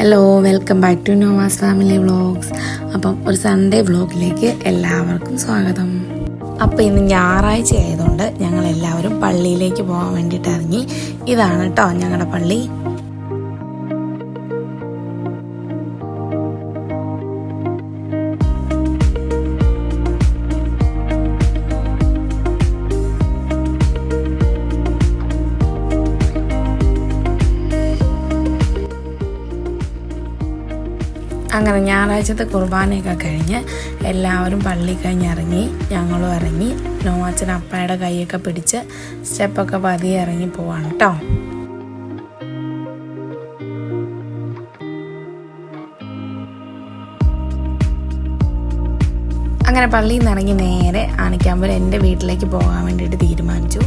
Hello welcome back to Nova's family vlogs അപ്പം ഒരു Sunday വ്ളോഗിലേക്ക് എല്ലാവർക്കും സ്വാഗതം. അപ്പം ഇന്ന് ഞായറാഴ്ച ആയതുകൊണ്ട് ഞങ്ങൾ എല്ലാവരും പള്ളിയിലേക്ക് പോകാൻ വേണ്ടിയിട്ട് ഇറങ്ങി. ഇതാണ് കേട്ടോ ഞങ്ങളുടെ പള്ളി. അങ്ങനെ ഞായറാഴ്ചത്തെ കുർബാനയൊക്കെ കഴിഞ്ഞ് എല്ലാവരും പള്ളി കഴിഞ്ഞ് ഇറങ്ങി ഞങ്ങളും ഇറങ്ങി നോവാച്ചൻ അപ്പയുടെ കൈയൊക്കെ പിടിച്ച് സ്റ്റെപ്പൊക്കെ പതിയെ ഇറങ്ങി പോവാണ് കേട്ടോ അങ്ങനെ പള്ളിയിൽ നിന്ന് ഇറങ്ങി നേരെ ആണിക്കാമ്പൂർ എന്റെ വീട്ടിലേക്ക് പോകാൻ വേണ്ടിയിട്ട് തീരുമാനിച്ചു.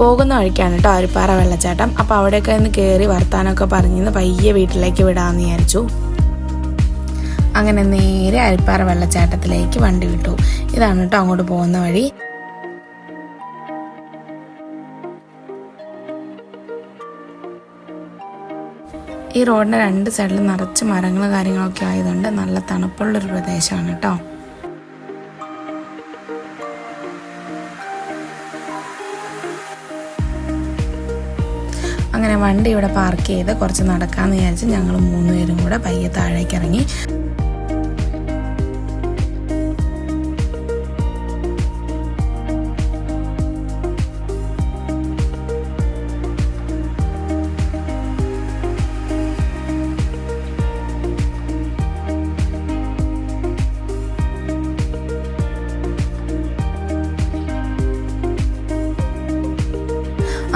പോകുന്ന വഴിക്കാണ് കേട്ടോ അരിപ്പാറ വെള്ളച്ചാട്ടം. അപ്പോൾ അവിടെയൊക്കെ ഒന്ന് കയറി വർത്താനമൊക്കെ പറഞ്ഞിന്ന് പയ്യെ വീട്ടിലേക്ക് വിടാമെന്ന് വിചാരിച്ചു. അങ്ങനെ നേരെ അരിപ്പാറ വെള്ളച്ചാട്ടത്തിലേക്ക് വണ്ടി വിട്ടു. ഇതാണ് കേട്ടോ അങ്ങോട്ട് പോകുന്ന വഴി. ഈ റോഡിന്റെ രണ്ട് സൈഡിൽ നിറച്ച് മരങ്ങളും കാര്യങ്ങളൊക്കെ ആയതുകൊണ്ട് നല്ല തണുപ്പുള്ള തണുപ്പുള്ളൊരു പ്രദേശമാണ് കേട്ടോ അങ്ങനെ വണ്ടി ഇവിടെ പാർക്ക് ചെയ്ത് കുറച്ച് നടക്കാമെന്ന് വിചാരിച്ച് ഞങ്ങൾ മൂന്നുപേരും കൂടെ പയ്യെ താഴേക്ക് ഇറങ്ങി.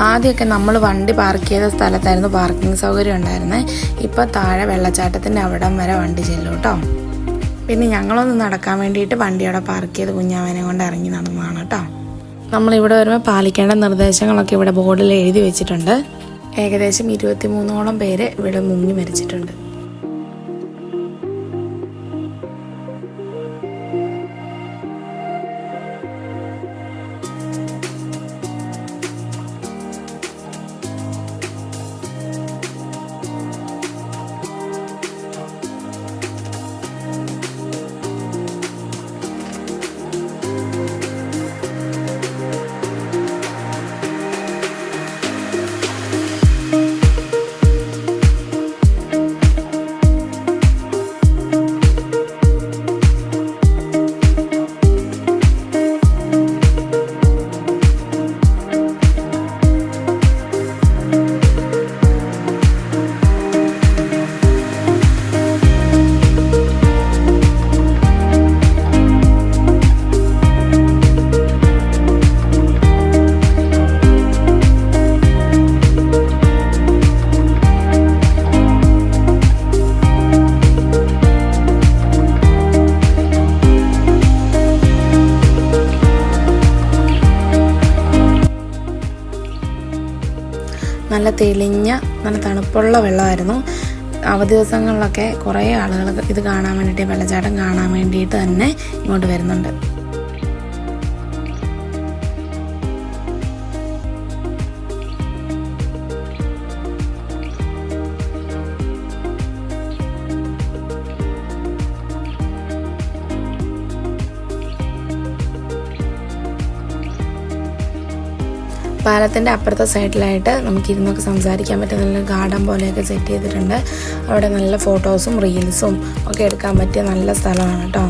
ആദ്യമൊക്കെ നമ്മൾ വണ്ടി പാർക്ക് ചെയ്ത സ്ഥലത്തായിരുന്നു പാർക്കിംഗ് സൗകര്യം ഉണ്ടായിരുന്നത് ഇപ്പോൾ താഴെ വെള്ളച്ചാട്ടത്തിന്റെ അവിടം വരെ വണ്ടി ചെല്ലും കേട്ടോ. പിന്നെ ഞങ്ങളൊന്ന് നടക്കാൻ വേണ്ടിയിട്ട് വണ്ടി അവിടെ പാർക്ക് ചെയ്ത് കുഞ്ഞാവനെ കൊണ്ട് ഇറങ്ങി നടന്നതാണ് കേട്ടോ. നമ്മളിവിടെ വരുമ്പോൾ പാലിക്കേണ്ട നിർദ്ദേശങ്ങളൊക്കെ ഇവിടെ ബോർഡിൽ എഴുതി വെച്ചിട്ടുണ്ട്. ഏകദേശം ഇരുപത്തി മൂന്നോളം പേര് ഇവിടെ മുങ്ങി മരിച്ചിട്ടുണ്ട്. നല്ല തെളിഞ്ഞ നല്ല തണുപ്പുള്ള വെള്ളമായിരുന്നു. അവധി ദിവസങ്ങളിലൊക്കെ കുറേ ആളുകൾ ഇത് കാണാൻ വേണ്ടിയിട്ട് വെള്ളച്ചാട്ടം കാണാൻ വേണ്ടിയിട്ട് തന്നെ ഇങ്ങോട്ട് വരുന്നുണ്ട്. പാലത്തിന്റെ അപ്പുറത്തെ സൈഡിലായിട്ട് നമുക്ക് ഇരുന്നൊക്കെ സംസാരിക്കാൻ പറ്റിയ നല്ല ഗാർഡൻ പോലെയൊക്കെ സെറ്റ് ചെയ്തിട്ടുണ്ട്. അവിടെ നല്ല ഫോട്ടോസും റീൽസും ഒക്കെ എടുക്കാൻ പറ്റിയ നല്ല സ്ഥലമാണ് കേട്ടോ.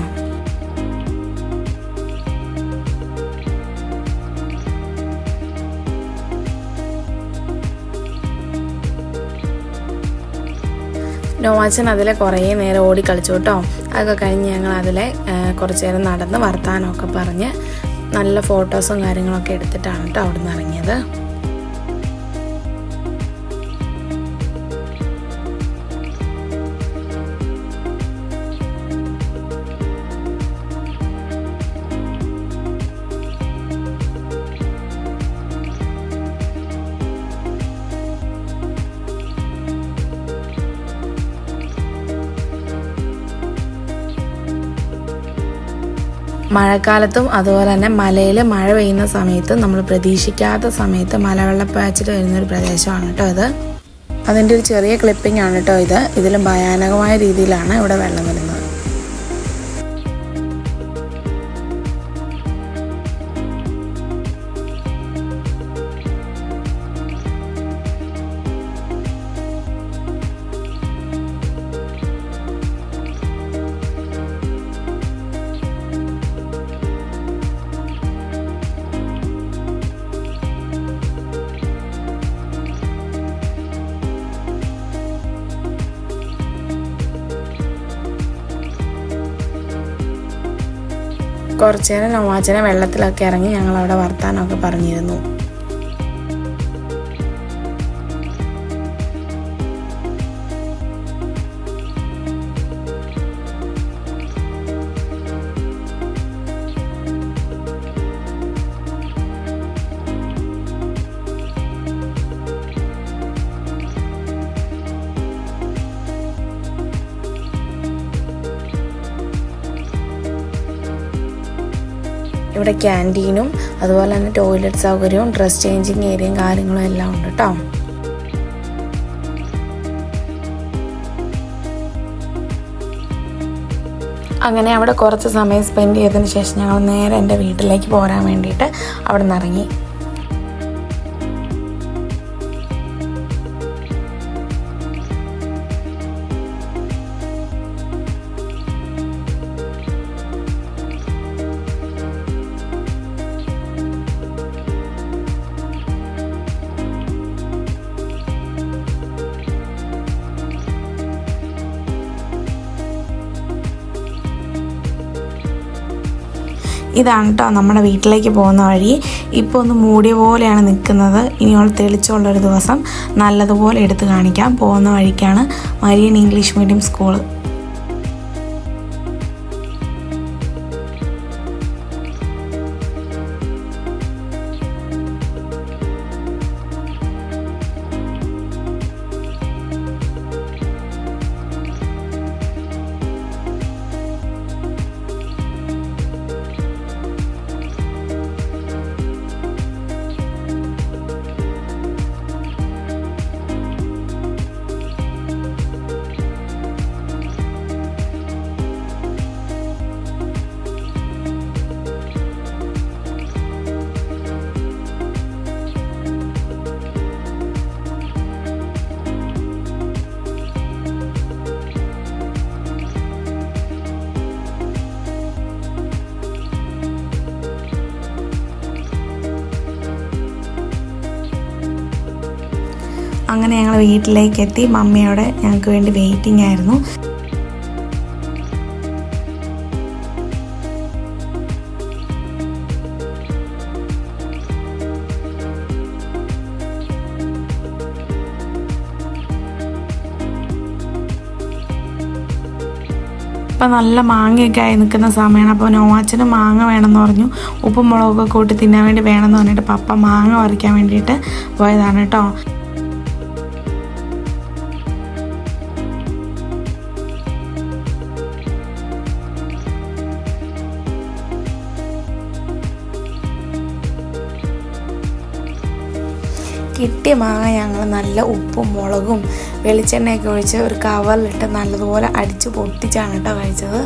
നോവാച്ചൻ അതിലെ കുറേ നേരം ഓടി കളിച്ചു കേട്ടോ. അതൊക്കെ കഴിഞ്ഞ് ഞങ്ങൾ അതിലെ കുറച്ച് നേരം നടന്ന് വർത്താനമൊക്കെ പറഞ്ഞ് നല്ല ഫോട്ടോസും കാര്യങ്ങളൊക്കെ എടുത്തിട്ടാണ് കേട്ടോ അവിടെ നിന്ന് ഇറങ്ങിയത്. മഴക്കാലത്തും അതുപോലെ തന്നെ മലയിൽ മഴ പെയ്യുന്ന സമയത്ത് നമ്മൾ പ്രതീക്ഷിക്കാത്ത സമയത്ത് മലവെള്ളപ്പാച്ചിൽ വരുന്നൊരു പ്രദേശമാണ് കേട്ടോ ഇത്. അതിന്റെ ഒരു ചെറിയ ക്ലിപ്പിംഗ് ആണ് കേട്ടോ ഇത്. ഇതിലും ഭയാനകമായ രീതിയിലാണ് ഇവിടെ വെള്ളം വരുന്നത്. കുറച്ചു നേരം നവാച്ചനെ വെള്ളത്തിലൊക്കെ ഇറങ്ങി ഞങ്ങൾ അവിടെ വർത്താനമൊക്കെ പറഞ്ഞിരുന്നു. ഇവിടെ ക്യാന്റീനും അതുപോലെ തന്നെ ടോയ്ലറ്റ് സൗകര്യവും ഡ്രസ് ചേഞ്ചിങ് ഏരിയയും കാര്യങ്ങളും എല്ലാം ഉണ്ട് കേട്ടോ അങ്ങനെ അവിടെ കുറച്ച് സമയം സ്പെൻഡ് ചെയ്തതിന് ശേഷം ഞങ്ങൾ നേരെ എന്റെ വീട്ടിലേക്ക് പോരാൻ വേണ്ടിയിട്ട് അവിടെ നിന്ന് ഇറങ്ങി. ഇതാണ് കേട്ടോ നമ്മുടെ വീട്ടിലേക്ക് പോകുന്ന വഴി. ഇപ്പോൾ ഒന്ന് മൂടിയ പോലെയാണ് നിൽക്കുന്നത് ഇനിയുള്ള തെളിച്ചുള്ളൊരു ദിവസം നല്ലതുപോലെ എടുത്ത് കാണിക്കാം. പോകുന്ന വഴിക്കാണ് മരിയൻ ഇംഗ്ലീഷ് മീഡിയം സ്കൂൾ. അങ്ങനെ ഞങ്ങൾ വീട്ടിലേക്ക് എത്തി മമ്മിയോടെ ഞങ്ങൾക്ക് വേണ്ടി വെയിറ്റിംഗ് ആയിരുന്നു. ഇപ്പം നല്ല മാങ്ങയൊക്കെ ആയി നിൽക്കുന്ന സമയമാണ് അപ്പോൾ നോവാച്ചന് മാങ്ങ വേണമെന്ന് പറഞ്ഞു. ഉപ്പും മുളകൊക്കെ കൂട്ടി തിന്നാൻ വേണ്ടി വേണമെന്ന് പറഞ്ഞിട്ട് പപ്പ മാങ്ങ പറിക്കാൻ വേണ്ടിയിട്ട് പോയതാണ് കേട്ടോ. കിട്ടിയ മാങ്ങ ഞങ്ങൾ നല്ല ഉപ്പും മുളകും വെളിച്ചെണ്ണയൊക്കെ ഒഴിച്ച് ഒരു കവറിലിട്ട് നല്ലതുപോലെ അടിച്ച് പൊട്ടിച്ചാണ് കേട്ടോ കഴിച്ചത്.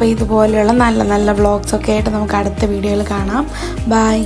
അപ്പോൾ ഇതുപോലെയുള്ള നല്ല നല്ല വ്ളോഗ്സൊക്കെ ആയിട്ട് നമുക്ക് അടുത്ത വീഡിയോയിൽ കാണാം. ബായ്